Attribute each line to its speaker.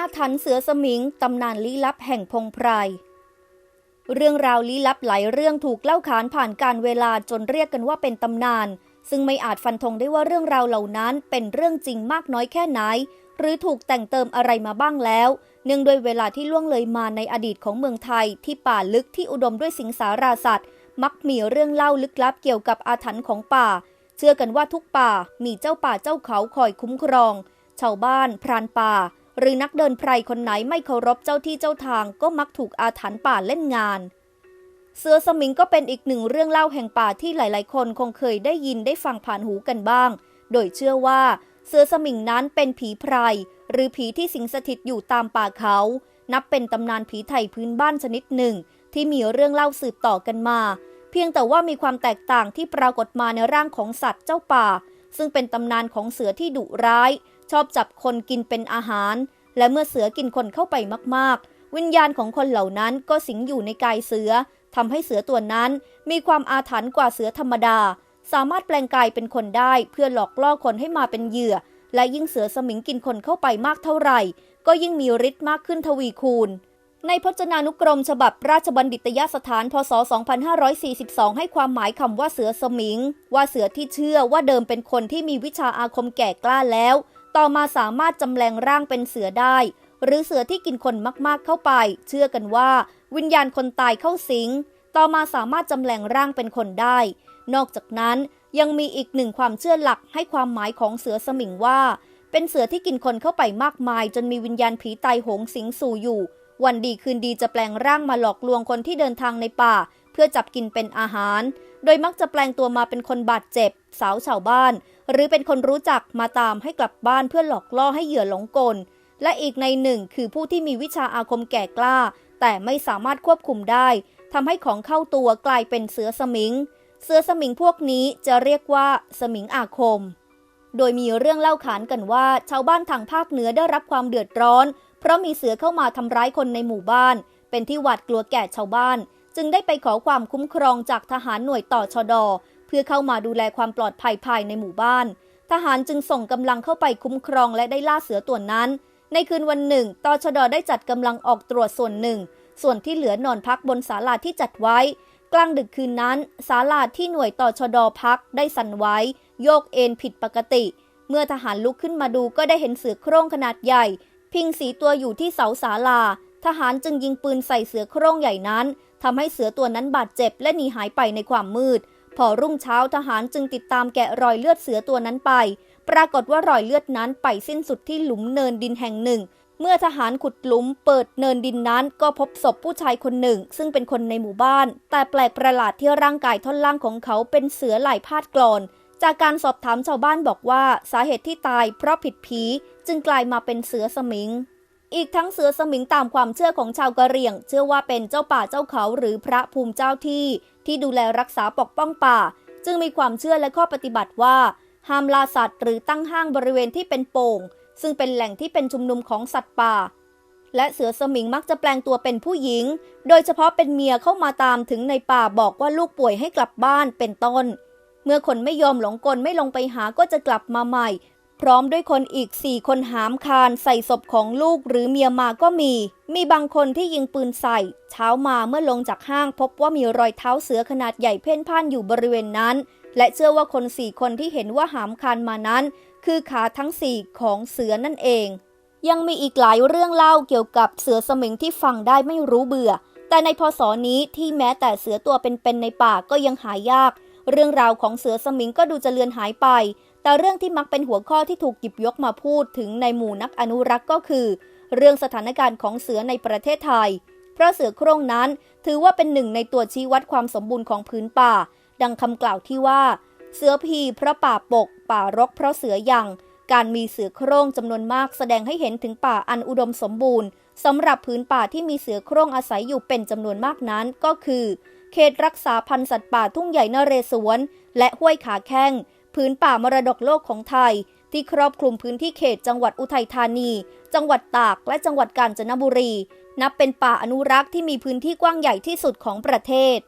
Speaker 1: อาถรรพ์เสือสมิง ตำนานลี้ลับแห่งพงไพร เรื่องราวลี้ลับหลายเรื่องถูกเล่าขานผ่านการเวลาจนเรียกกันว่าเป็นตำนาน ซึ่งไม่อาจฟันธงได้ว่าเรื่องราวเหล่านั้นเป็นเรื่องจริงมากน้อยแค่ไหน หรือถูกแต่งเติมอะไรมาบ้างแล้ว เนื่องด้วยเวลาที่ล่วงเลยมาในอดีตของเมืองไทย ที่ป่าลึกที่อุดมด้วยสิงสาราสัตว์ มักมีเรื่องเล่าลึกลับเกี่ยวกับอาถรรพ์ของป่า เชื่อกันว่าทุกป่ามีเจ้าป่าเจ้าเขาคอยคุ้มครอง ชาวบ้านพรานป่า หรือนักเดินไพรคนไหนไม่เคารพเจ้าที่เจ้าทางก็มักถูกอาถรรพ์ป่าเล่นงาน เสือสมิงก็เป็นอีกหนึ่งเรื่องเล่าแห่งป่าที่หลาย ๆ คนคงเคยได้ยินได้ฟังผ่านหูกันบ้าง โดยเชื่อว่าเสือสมิงนั้นเป็นผีไพรหรือผีที่สิงสถิตอยู่ตามป่าเขา นับเป็นตำนานผีไทยพื้นบ้านชนิดหนึ่ง ที่มีเรื่องเล่าสืบต่อกันมา เพียงแต่ว่ามีความแตกต่างที่ปรากฏมาในร่างของสัตว์เจ้าป่า ซึ่งเป็นตำนานของเสือที่ดุร้าย ชอบจับคนกินเป็นอาหาร และเมื่อเสือกินคนเข้าไปมากๆ วิญญาณของคนเหล่านั้นก็สิงอยู่ในกายเสือทำให้เสือตัวนั้นมีความอาถรรพ์กว่าเสือธรรมดา สามารถแปลงกายเป็นคนได้เพื่อหลอกล่อคนให้มาเป็นเหยื่อ และยิ่งเสือสมิงกินคนเข้าไปมากเท่าไหร่ ก็ยิ่งมีฤทธิ์มากขึ้นทวีคูณ ในพจนานุกรมฉบับราชบัณฑิตยสถานพศ 2542 ให้ความหมายคำว่าเสือสมิง ว่าเสือที่เชื่อว่าเดิมเป็นคนที่มีวิชาอาคมแก่กล้าแล้ว ต่อมาสามารถจำแรงร่างเป็นเสือได้ หรือเสือที่กินคนมากๆเข้าไป เชื่อกันว่า วิญญาณคนตายเข้าสิง ต่อมาสามารถจำแรงร่างเป็นคนได้ นอกจากนั้นยังมีอีกหนึ่งความเชื่อหลักให้ความหมายของเสือสมิงว่า เป็นเสือที่กินคนเข้าไปมากมาย จนมีวิญญาณผีตายโหงสิงสู่อยู่ วันดีคืนดีจะแปลงร่างมาหลอกลวงคนที่เดินทางในป่า เพื่อจับกินเป็นอาหาร โดยมักจะแปลงตัวมาเป็นคนบาดเจ็บ สาวชาวบ้าน หรือเป็นคนรู้จักมาตามให้กลับบ้านเพื่อหลอกล่อให้เหยื่อหลงกล และอีกในหนึ่งคือผู้ที่มีวิชาอาคมแก่กล้า แต่ไม่สามารถควบคุมได้ทำให้ของเข้าตัวกลายเป็นเสือสมิง เสือสมิงพวกนี้จะเรียกว่าสมิงอาคม โดยมีเรื่องเล่าขานกันว่า ชาวบ้านทางภาคเหนือได้รับความเดือดร้อน เพราะมีเสือเข้ามาทำร้ายคนในหมู่บ้าน เป็นที่หวาดกลัวแก่ชาวบ้าน จึงได้ไปขอความคุ้มครองจากทหารหน่วยต่อชด เพื่อเข้ามาดูแลความปลอดภัยภายในหมู่บ้าน ทหารจึงส่งกำลังเข้าไปคุ้มครองและได้ล่าเสือตัวนั้น ในคืนวันหนึ่งต่อชดได้จัดกำลังออกตรวจส่วนหนึ่ง ส่วนที่เหลือนอนพักบนศาลาที่จัดไว้ กลางดึกคืนนั้นศาลาที่หน่วยต่อชดพักได้สั่นไหวโยกเอ็นผิดปกติ เมื่อทหารลุกขึ้นมาดูก็ได้เห็นเสือโคร่งขนาดใหญ่ พิงสีตัวอยู่ที่เสาศาลา ทหารจึงยิงปืนใส่เสือโคร่งใหญ่นั้น ทำให้เสือตัวนั้นบาดเจ็บและหนีหายไปในความมืด พอรุ่งเช้าทหารจึงติดตามแกะรอยเลือดเสือตัวนั้นไป ปรากฏว่ารอยเลือดนั้นไปสิ้นสุดที่หลุมเนินดินแห่งหนึ่ง เมื่อทหารขุดหลุมเปิดเนินดินนั้นก็พบศพผู้ชายคนหนึ่ง ซึ่งเป็นคนในหมู่บ้าน แต่แปลกประหลาดที่ร่างกายท่อนล่างของเขาเป็นเสือลายพาดกลอนจากการสอบถามชาวบ้านบอกว่าสาเหตุที่ตายเพราะผิดผีจึงกลายมาเป็นเสือสมิง อีกทั้งเสือสมิงตามความเชื่อของชาวกะเหรี่ยง เชื่อว่าเป็นเจ้าป่าเจ้าเขาหรือพระภูมิเจ้าที่ ที่ดูแลรักษาปกป้องป่า จึงมีความเชื่อและข้อปฏิบัติว่า ห้ามล่าสัตว์หรือตั้งห้างบริเวณที่เป็นโป่ง ซึ่งเป็นแหล่งที่เป็นชุมนุมของสัตว์ป่า และเสือสมิงมักจะแปลงตัวเป็นผู้หญิง โดยเฉพาะเป็นเมียเข้ามาตามถึงในป่าบอกว่าลูกป่วยให้กลับบ้านเป็นต้น เมื่อคนไม่ยอมหลงกลไม่ลงไปหาก็จะกลับมาใหม่ พร้อมด้วยคนอีกสี่คนหามคานใส่ศพของลูกหรือเมียมาก็มี มีบางคนที่ยิงปืนใส่ เช้ามาเมื่อลงจากห้างพบว่ามีรอยเท้าเสือขนาดใหญ่เพ่นพ่านอยู่บริเวณนั้น และเชื่อว่าคนสี่คนที่เห็นว่าหามคานมานั้น คือขาทั้งสี่ของเสือนั่นเอง ยังมีอีกหลายเรื่องเล่าเกี่ยวกับเสือสมิงที่ฟังได้ไม่รู้เบื่อ แต่ในพศนี้ที่แม้แต่เสือตัวเป็นๆในป่าก็ยังหายาก เรื่องราวของเสือสมิงก็ดูจะเลือนหายไป แต่เรื่องที่มักเป็นหัวข้อที่ถูกหยิบยกมาพูดถึงในหมู่นักอนุรักษ์ก็คือ เรื่องสถานการณ์ของเสือในประเทศไทย เพราะเสือโคร่งนั้นถือว่าเป็นหนึ่งในตัวชี้วัดความสมบูรณ์ของพื้นป่า ดังคำกล่าวที่ว่า เสือพีเพราะป่าปก ป่ารกเพราะเสือยังการมีเสือโคร่งจำนวนมากแสดงให้เห็นถึงป่าอันอุดมสมบูรณ์สำหรับพื้นป่าที่มีเสือโคร่งอาศัยอยู่เป็นจำนวนมากนั้นก็คือ เขตรักษาพันธุ์สัตว์ป่าทุ่งใหญ่นเรศวร และห้วยขาแข้ง พื้นป่ามรดกโลกของไทย ที่ครอบคลุมพื้นที่เขตจังหวัดอุทัยธานี จังหวัดตาก และจังหวัดกาญจนบุรี นับเป็นป่าอนุรักษ์ที่มีพื้นที่กว้างใหญ่ที่สุดของประเทศ